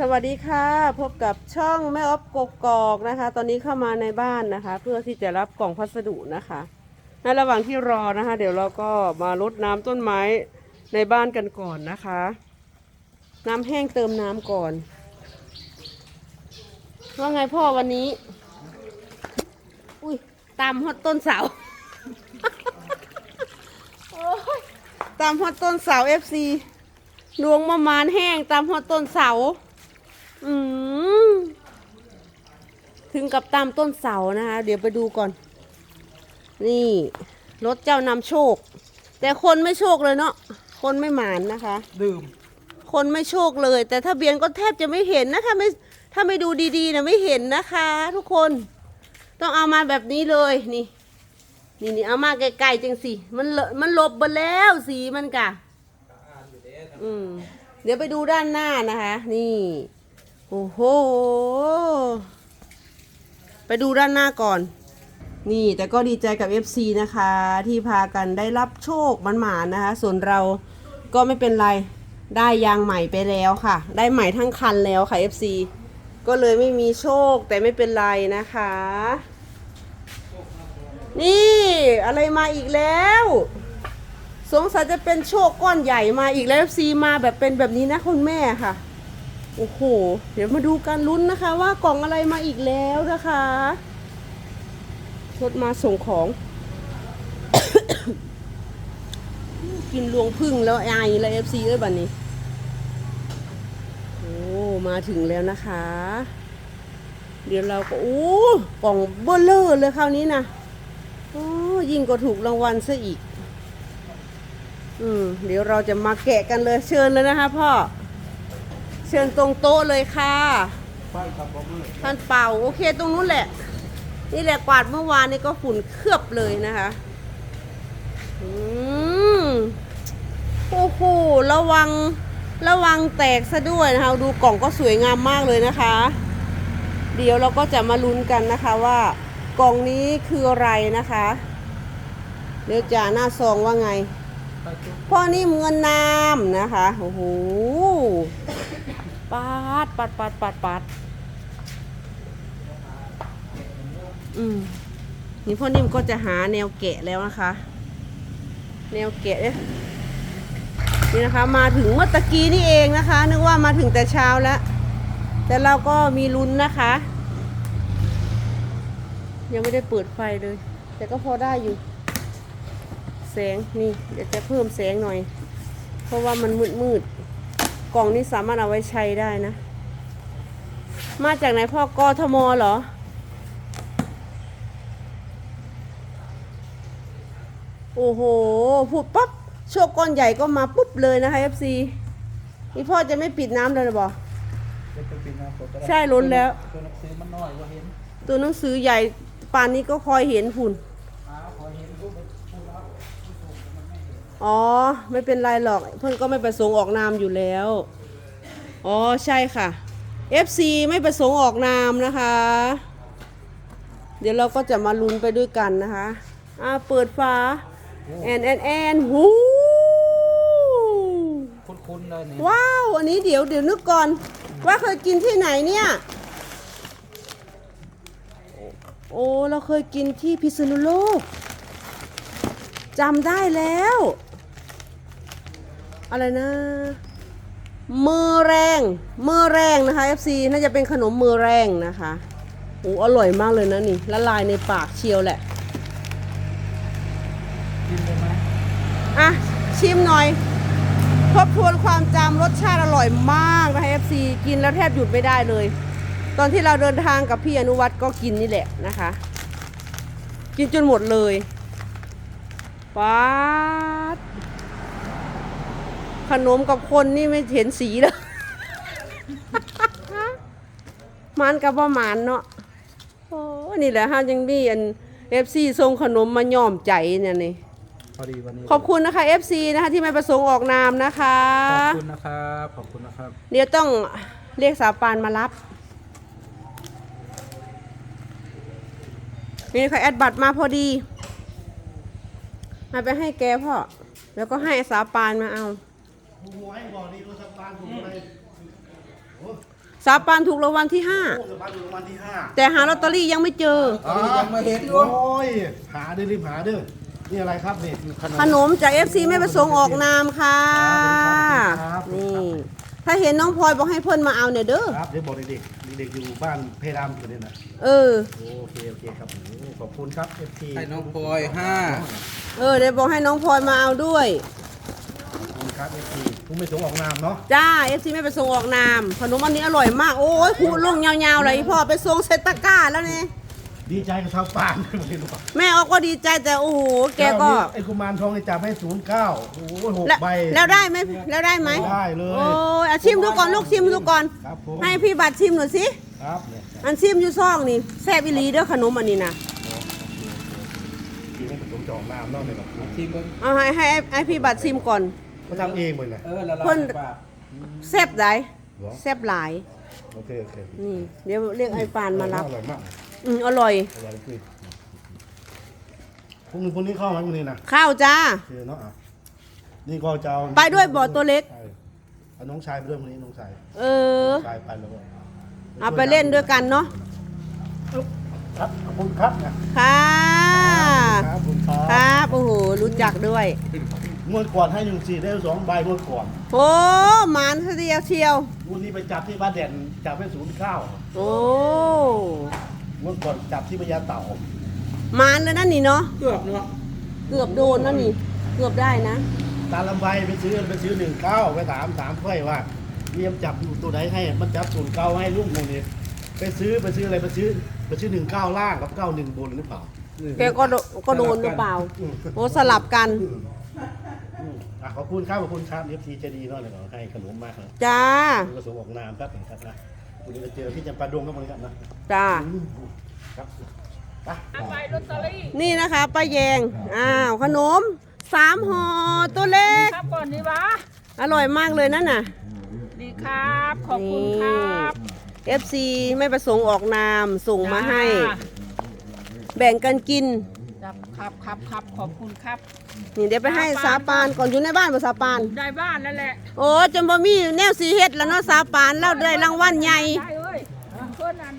สวัสดีค่ะพบกับช่องแม่ออฟกกอกนะคะ ตอนนี้เข้ามาในบ้านนะคะ เพื่อที่จะรับกล่องพัสดุนะคะ ในระหว่างที่รอนะคะ เดี๋ยวเราก็มารดน้ำต้นไม้ในบ้านกันก่อนนะคะ น้ำแห้งเติมน้ำก่อนว่าไงพ่อวันนี้ อุ้ยตามฮอดต้นเสาตามฮอดต้นเสา FC ดวงมะมานแห้งตามฮอดต้นเสา อืมถึงกับตามต้นเสานะคะ เดี๋ยวไปดูก่อน นี่ รถเจ้านำโชค แต่คนไม่โชคเลยเนาะคนไม่หมานนะคะ ดื่ม คนไม่โชคเลย แต่ทะเบียนก็แทบจะไม่เห็นนะถ้าไม่ถ้าไม่ดูดีๆนะไม่เห็นนะคะ ทุกคนต้องเอามาแบบนี้เลยนี่ นี่นี่เอามาไกลๆจังสิมันเลอะมันหลบไปแล้วสีมันกะอืมเดี๋ยวไปดูด้านหน้านะคะ นี่ โอ้โห ไปดูด้านหน้าก่อน นี่แต่ก็ดีใจกับ FC นะคะ ที่พากันได้รับโชคมันหมานนะคะ ส่วนเราก็ไม่เป็นไร ได้ยางใหม่ไปแล้วค่ะ ได้ใหม่ทั้งคันแล้วค่ะ FC ก็เลยไม่มีโชคแต่ไม่เป็นไรนะคะ นี่อะไรมาอีกแล้ว สงสัยจะเป็นโชคก้อนใหญ่มาอีกแล้ว FC มาแบบเป็นแบบนี้นะคุณแม่ค่ะ โอ้โห เดี๋ยวมาดูกันลุ้นนะคะ ว่ากล่องอะไรมาอีกแล้วนะคะรถมาส่งของ กินลวงพึ่งแล้วไอแล้ว FC เอ้ยบัดนนี้ โอ้ มาถึงแล้วนะคะ เดี๋ยวเราก็โอ้กล่องเบลเลอร์เลยคราวนี้นะโอ้ยิ่งก็ถูกรางวัลซะอีก อืม เดี๋ยวเราจะมาแกะกันเลยเชิญเลยนะคะพ่อ เชิญตรงโต๊ะเลยค่ะไฟขับบอกเลยท่านเป่าโอเคตรงนู้นแหละ นี่แหละกวาดเมื่อวานนี่ก็ฝุ่นเคลือบเลยนะคะอืมโอ้โหระวังระวังแตกซะด้วยนะคะ ดูกล่องก็สวยงามมากเลยนะคะ เดี๋ยวเราก็จะมาลุ้นกันนะคะว่ากล่องนี้คืออะไรนะคะเดี๋ยวจะหน้าซองว่าไงไปจุ๊บพ่อนี่เงินน้ำนะคะ โอ้โห ปัดปัดปัดปัดปัดอืมนี่พ่อนิ่มก็จะหาแนวแกะแล้วนะคะ แนวแกะเนี่ยนี่นะคะ มาถึงเมื่อตะกี้นี่เองนะคะ นึกว่ามาถึงแต่เช้าแล้ว แต่เราก็มีลุ้นนะคะ ยังไม่ได้เปิดไฟเลย แต่ก็พอได้อยู่ แสงนี่ เดี๋ยวจะเพิ่มแสงหน่อย เพราะว่ามันมืดมืดๆ กล่องนี้สามารถเอาไว้ใช้ได้นะ มาจากไหนพ่อกทมเหรอ โอ้โหพูดปั๊บโชคก้อนใหญ่ก็มาปุ๊บเลยนะคะ FC นี่พ่อจะไม่ปิดน้ำเลยหรือเปล่าเดี๋ยวไปปิดน้ำฝนก็ได้ใช่ล้นแล้ว ตัวหนังสือมันน้อยว่าเห็น ตัวหนังสือใหญ่ปานนี้ก็คอยเห็นฝุ่น อ้าวขอเห็นรูปมันพูดแล้ว อ๋อ ไม่เป็นไรหรอก เพื่อนก็ไม่ประสงค์ออกนามอยู่แล้ว อ๋อ ใช่ค่ะ FC ไม่ประสงค์ออกนามนะคะ เดี๋ยวเราก็จะมาลุ้นไปด้วยกันนะคะ อ่า เปิดฝาแอนแอนแอนหูคุ้นๆเลยนี่ว้าว อันนี้เดี๋ยวเดี๋ยวนึกก่อน ว่าเคยกินที่ไหนเนี่ย โอ้ เราเคยกินที่พิษณุโลกจำได้แล้ว อะไรนะ มือแรงมือแรงนะคะ FC น่าจะเป็นขนมมือแรงนะคะโอ้อร่อยมากเลยนะนี่ละลายในปากเชียวแหละกินไหมอะชิมหน่อยทบทวนความจำรสชาติอร่อยมากนะคะ FC กินแล้วแทบหยุดไม่ได้เลย ตอนที่เราเดินทางกับพี่อนุวัฒน์ก็กินนี่แหละนะคะ กินจนหมดเลยป๊าด ขนมกับคนนี่ไม่เห็นสีเลยมันกับว่ามันเนาะโอ้นี่แหละฮะยังมีอันเอฟซีส่งขนมมาย่อมใจเนี่ยนี่พอดีวันนี้ขอบคุณนะคะ FC นะคะที่ไม่ประสงค์ออกนามนะคะ ขอบคุณนะครับขอบคุณนะครับ เดี๋ยวต้องเรียกสาปานมารับ นี่ค่ะแอดบัตรมาพอดี มาไปให้แกพ่อ แล้วก็ให้สาปานมาเอา ผมไว้บอกนี่รถสปานผมอะไรโอ้สาปานถูกรางวัลที่ห้าโอ้สบายรางวัลที่ห้าแต่หาลอตเตอรี่ยังไม่เจอยังไม่เห็นอยู่โอ้ยหาเด้อรีบหาเด้อนี่อะไรครับนี่ขนมจาก FC ไม่ประสงค์ออกนามค่ะครับนี่ ถ้าเห็นน้องพลอยบอกให้เพิ่นมาเอาเนี่ยเด้อครับเดี๋ยวบอกเด็กๆเด็กๆอยู่บ้านเพดามอยู่เนี่ยนะเออ โอเคโอเคครับโอ้ขอบคุณครับ FT ให้น้องพลอยห้าเออเดี๋ยวบอกให้น้องพลอยมาเอาด้วย ขอบคุณครับ FT คุณไม่สงออกนามเนาะจ้า FC ไม่ประสงค์ออกนามขนมอันนี้อร่อยมากโอ้ยคูลงยาวๆเลยพ่อไปส่งเซตะกร้าแล้วเนี่ยดีใจกับชาวปานไม่รู้แม่ออกก็ดีใจแต่โอ้โหแกก็ไอ้กุมารทองนี่จับให้ศูนย์เก้าโอ้โหหกแล้วใบแล้วได้ไหมแล้วได้ไหมได้เลยโอ้ยอะชิมดูก่อนลูกชิมดูก่อนครับผมให้พี่บัตรชิมหน่อยสิครับเนี่ยอันชิมอยู่ซ่องนี่แซ่บอีหลีเด้อขนมอันนี้นะทีนี้ผมจะออกนามเนาะไม่หรอกชิมเบิ้งเอาให้ให้ให้พี่บัตรชิมก่อน เขาทำเองหมดเลยเออละลายเพิ่นปากแซ่บไดเหรอแซ่บหลาย โอเคโอเคนี่ เดี๋ยวเรียกไอ้ปานมารับ อร่อยมากอืมอร่อย อร่อยคือพรุ่งนี้พรุ่งนี้เข้าไหมพรุ่งนี้นะข้าวจ้า โอเคเนาะอะนี่ก็จะเอาไปด้วยบ่อตัวเล็ก ใช่เอาน้องชายไปด้วยพรุ่งนี้น้องชายเออชายไปแล้วก็เอาไปเล่นด้วยกันเนาะ ครับขอบคุณครับนะค่ะ ครับขอบคุณคครัรับบโอ้โห รู้จักด้วยง วดก่อนให้หนึ่งสี่ได้สองใบงวดก่อนโอ้หมานเสียวเชียว งวดนี้ไปจับที่บ้านแด่นจับให้ศูนย์เก้าโอ้งวดก่อนจับที่พญาเต่าหมานแล้วนั่นนี่เนาะ เกือบเนาะ เกือบโดนนั่นนี่ เกือบได้นะ ตาลำไบไปซื้อไปซื้อหนึ่งเก้าไปถามถามค่อยว่าเรียมจับอยู่ตัวไหนให้ มันจับศูนย์เก้าให้ลูกโมนี่ไปซื้อไปซื้ออะไรไปซื้อไปซื้อหนึ่งเก้าล่างกับเก้าหนึ่งบนหรือเปล่าแกก็โดก็โดนหรือเปล่า โอ้สลับกัน อืมอะขอบคุณครับขอบคุณครับเอฟซีใจดีเนาะเลยขอให้ขนมมากครับจ้าผสมออกนามครับครับนะวันนี้เราเจอที่จำปาดงครับมันครับนะจ้าครับไปนี่นะคะป้าแยง อ้าวขนมสามห่อตัวเล็ก ครับก่อนดีวะอร่อยมากเลยนั่นน่ะ ดีครับ ขอบคุณครับนี่ FC ไม่ประสงค์ออกนามส่งมาให้ จ้า แบ่งกันกิน ครับครับครับครับขอบคุณครับ นี่เดี๋ยวไปให้สาปานก่อนอยู่ในบ้านบ่สาปาน ได้บ้านนั่นแหละโอ้จนบ่มีแนวสีเฮ็ดแล้วเนาะสาปานแล้วได้รางวัลใหญ่ ได้เอ้ยเพื่อนอัน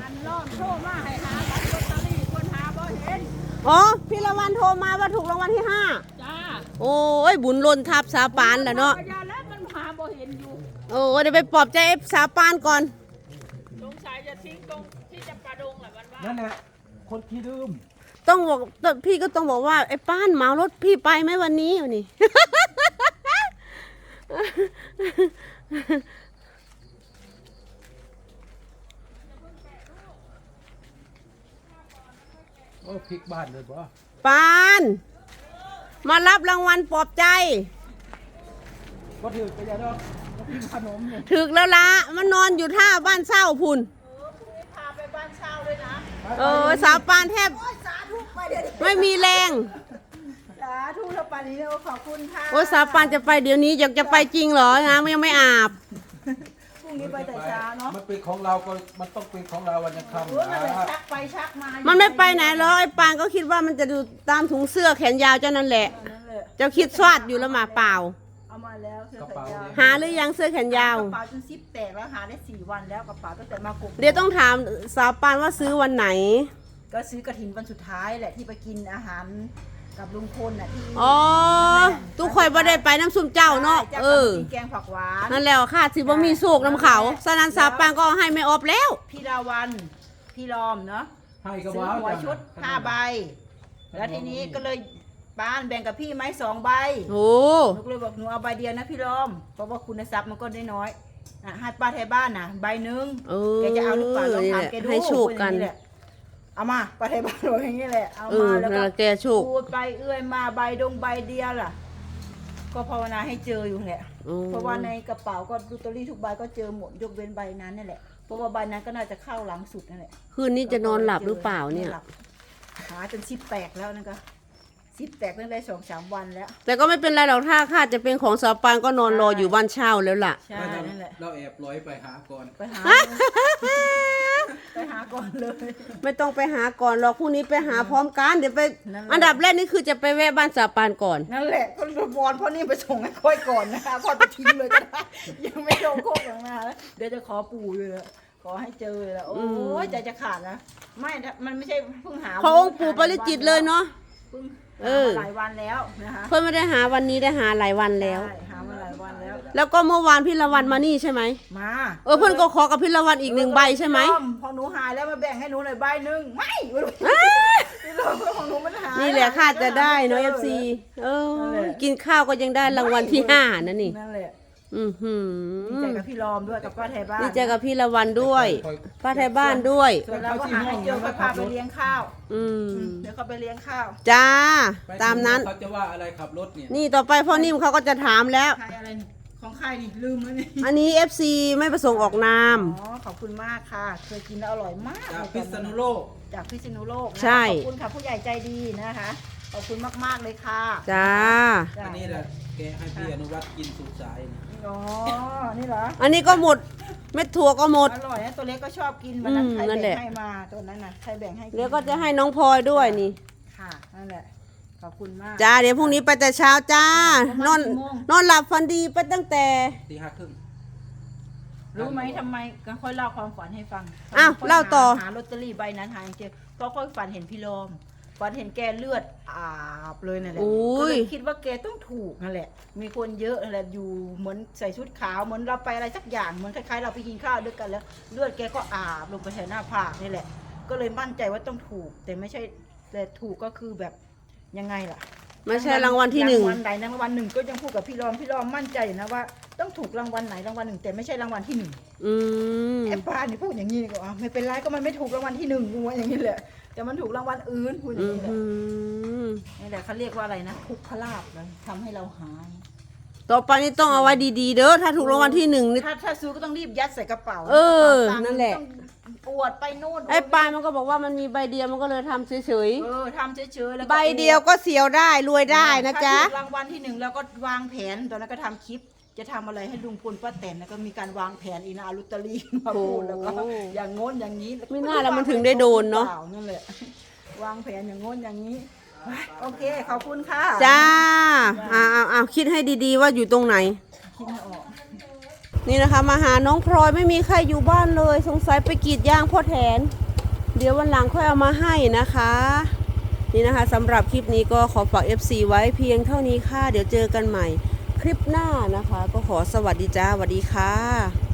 อันรอดโชว์มาให้หาลอตเตอรี่คนหาบ่เห็นอ๋อพี่ละวันโทรมาว่าถูกรางวัลที่ห้าจ้าโอ้ยบุญล้นทับสาปานแล้วเนาะ พยาแล้วมันหาบ่เห็นอยู่โอ้เดี๋ยวไปปลอบใจเอฟสาปานก่อน สงสัยจะทิ้งตรงที่จำปาดงแหละวันว่านั่นแหละคนขี้ดื้ม ต้องบอกต้องพี่ก็ต้องบอกว่าไอ้ป้านเหมารถพี่ไปไหมวันนี้วันนี้โอ้พลิกบ้านเลยปะปาน มารับรางวัลปลอบใจก็ถือไปยาดอกก็กินขนมเนี่ย ถึกแล้วละมันนอนอยู่ท่าบ้านเศร้าพุ่นพาไปบ้านเช่าด้วยนะ เออสาปานแทบไม่มีแรง สาธุแล้วปานี้ขอบคุณค่ะโอ้สาปานจะไปเดี๋ยวนี้อยากจะไปจริงเหรอนะมันยังไม่อาบ พรุ่งนี้ไปแต่เช้าเนาะมันเป็นของเราก็มันต้องเป็นของเราวันยังค่ำเออนั่นแหละนะชักไปชักมามัมันไม่ไปไหนหรอกไอ้ปานก็คิดว่ามันจะดูตามถุงเสื้อแขนยาวเจ้านั่นแหละ นั่นแหละเจ้าคิดสวาดอยู่แล้วมาเปล่าเอา มาแล้วเสื้อแขนยาว หาหรือยังเสื้อแขนยาว กระเป๋าจนซิปแตกแล้วหาได้สี่วันแล้วกระเป๋าตั้งแต่มากรุงเดี๋ยวต้องถามสาวปานว่าซื้อวันไหน ก็ซื้อกระถินวันสุดท้ายแหละที่ไปกินอาหารกับลุงพลน่ะที่อ๋อตู้คอยบ่ได้ไปน้ำซุปเจ้าเนาะจ้เออกินแกงผักหวานนั่นแหละค่ะสิบ่มีโศกน้ำเขาสนันสาวปานก็เอาให้ไม่ออบแล้ว พี่ดาวันพี่รอมเนาะให้กระซื้อว้าวหัวชุดห้าใบ แล้วทีนี้ก็เลย ป้านแบ่งกับพี่ไหมสองใบโอ้หนูก็เลยบอกหนูเอาใบเดียวนะพี่รอมเพราะว่าคุณทรัพย์มันก็ได้น้อยอะให้ป้าไทยบ้านน่ะ ใบหนึ่งเออแกจะเอาหรือเปล่าลองนี่ถามแหละแกดูให้โชคกัน พูดอย่างแหละเอามาป้าไทยบ้านบอกอย่างนี้แหละเอาเอมาอแล้วนั่นก็แหละแกโชคพูดไปเอื้อยมาใบดงใบเดียวล่ะ ก็ภาวนาให้เจออยู่แหละ อืมเพราะว่าในกระเป๋าก็ลอตเตอรี่ทุกใบก็เจอหมดยกเว้นใบนั้นนั่นแหละเพราะว่าใบนั้นก็น่าจะเข้าหลังสุดนั่นแหละคืนนี้จะนอนหลับหรือเปล่าเนี่ยไม่หลับหาจนซิปแตกแล้วนั่นก็ ซิปแตกตั้งแต่สองสามวันแล้ว แต่ก็ไม่เป็นไรหรอกถ้าค่าจะเป็นของสาวปานก็นอนรออยู่บ้านเช่าแล้วล่ะ ใช่นั่นแหละ เราแอบร้อยไปหาก่อน ไปหา ไปหาก่อนเลย ไม่ต้องไปหาก่อนหรอกพรุ่งนี้ไปหาพร้อมกันเดี๋ยวไป นั่นแหละ อันดับแรกนี่คือจะไปแวะบ้านสาปานก่อน นั่นแหละก็บอลพ่อนี่ไปส่งให้ค่อยก่อนนะคะค่อยไปทิ้งเลยก็ได้ยังไม่ลงโคกหลังนาแล้วเดี๋ยวจะขอปู่เลยอะขอให้เจอเลยอะโอ้ยใจจะขาดนะไม่นะมันไม่ใช่เพิ่งหาเพราะองค์ปู่ปริจิตรเลยเนาะเพิ่ง เอหาอมาหลายวันแล้วนะคะเพื่อนไม่ได้หาวันนี้ได้หาหลายวันแล้ว ใช่หามาหลายวันแล้ว แล้วก็เมื่อวานพี่ละวันมานี่ใช่ไหมมาเออเพื่อนก็ขอกับพี่ละวันอีกหนึ่งใบใช่ไหม พี่ลพอหนูหายแล้วมาแบ่งให้หนูหน่อยใบหนึ่งไม่พี่ลมของหนูมันหายนี่แหละค่าจะได้เนาะเอฟซีเออนั่นแหละกินข้าวก็ยังได้รางวัลที่ห้านั่นนี่ นั่นแหละ อือหือดีใจกับพี่ลอมด้วยกับป้าไทยบ้านดีใจกับพี่ละวันด้วยป้าไทยบ้านด้วย ส่วนเราก็หาให้เจอก็พาไปเลี้ยงข้าวอืมเดี๋ยวเขาไปเลี้ยงข้าวจ้า ไปตามนั้น เขาจะว่าอะไรขับรถเนี่ยนี่ต่อไปพ่อนิ่มเขาก็จะถามแล้ว ใครอะไรนี่ของใครนี่ลืมแล้วนี่อันนี้ FC ไม่ประสงค์ออกนาม อ๋อขอบคุณมากค่ะ เคยกินแล้วอร่อยมากจากพิษณุโลกจากพิษณุโลกนะใช่ ขอบคุณค่ะผู้ใหญ่ใจดีนะคะ ขอบคุณมากๆเลยค่ะจ้า จ้ะอันนี้แหละแกให้พี่อนุวัฒน์กินสุดสายนะ อ๋อ นี่เหรอ อันนี้ก็หมด เม็ดถั่วก็หมด อร่อยนะตัวเล็กก็ชอบกินวันนั้นอืมใครนั่นแหแบ่ละ งให้มาตัวนั้นน่ะใครแบ่งให้นเดี๋ยวก็จะให้น้องพลอยด้วยนี่ค่ะนั่นแหละขอบคุณมาก จ้าเดี๋ยวพรุ่งนี้ไปแต่เช้าจ้า ประมาณนอนกี่โมง นอนหลับฝันดีไปตั้งแต่ ตีห้าครึ่งรู้ไหมทำไมก็ค่อยเล่าความฝันให้ฟังอ้าวค่ยเล่าต่อ หาลอตเตอรี่ใบนั้นหาอย่างเจอก็ค่อยฝันเห็นพี่โลม ฝันเห็นแกเลือดอาบเลยนั่นแหละอุ้ก็เลยยคิดว่าแกต้องถูกนั่นแหละ มีคนเยอะนั่นแหละอยู่เหมือนใส่ชุดขาวเหมือนเราไปอะไรสักอย่างเหมือนคล้ายๆ เราไปกินข้าวด้วยกันแล้ว เลือดแกก็อาบลงไปแถวหน้าผากนี่แหละ ก็เลยมั่นใจว่าต้องถูก แต่ไม่ใช่แต่ถูกก็คือแบบยังไงล่ะไม่ใช่รางวัลที่หนึ่งรางวัลใดรางวัลหนึ่งก็ยังพูดกับพี่รอมพี่รอมมั่นใจนะว่า ต้องถูกรางวัลไหนรางวัลหนึ่งแต่ไม่ใช่รางวัลที่หนึ่งอืมแอปป้านี่พูดอย่างนี้ก็อะไม่เป็นไรก็มันไม่ถูกรางวัลที่หนึ่งกูว่าอย่างนี้แหละแต่มันถูกรางวัลอื่นพูดอย่าอืงนี้แหละมนี่แหละเขาเรียกว่าอะไรนะทุกขลาบเลยทำให้เราหาย ต่อไปนี่ต้องเอาไว้ดีๆ เด้อถ้าถูกรางวัลที่หนึ่งนี่ ถ้าถ้าซื้อก็ต้องรีบยัดใส่กระเป๋าเออตังค์นั่นแหละ ต้องอวดไปนู่นไอ้ปายมันก็บอกว่ามันมีใบเดียวมันก็เลยทำเฉยเออทำเฉยๆแล้วๆ ก็ใบเดียวก็เสียวได้รวยได้นะจ๊ะ ถ้าถูกรางวัลที่หนึ่งแล้วก็วางแผนตอนนั้นก็ทำคลิป จะทำอะไรให้ลุงพลป้าแตนแล้วก็มีการวางแผนอีนาอารุตอรีมาพูดแล้วก็โอ้อย่างโน้นอย่างนี้ไม่น่าแล้วมันถึงได้โดนเนอะ ปล่นั่นแหละวางแผนอย่างโน้นอย่างนี้โอเคขอบคุณค่ะจ้าอ่าอ่าอ่าคิดให้ดีๆว่าอยู่ตรงไหน คิดไม่ออก นี่นะคะ มาหาน้องพลอยไม่มีใครอยู่บ้านเลย สงสัยไปกรีดยางพ่อแทน เดี๋ยววันหลังค่อยเอามาให้นะคะ นี่นะคะสำหรับคลิปนี้ก็ขอฝาก FC ไว้เพียงเท่านี้ค่ะ เดี๋ยวเจอกันใหม่ คลิปหน้านะคะ ก็ขอสวัสดีจ้าสวัสดีค่ะ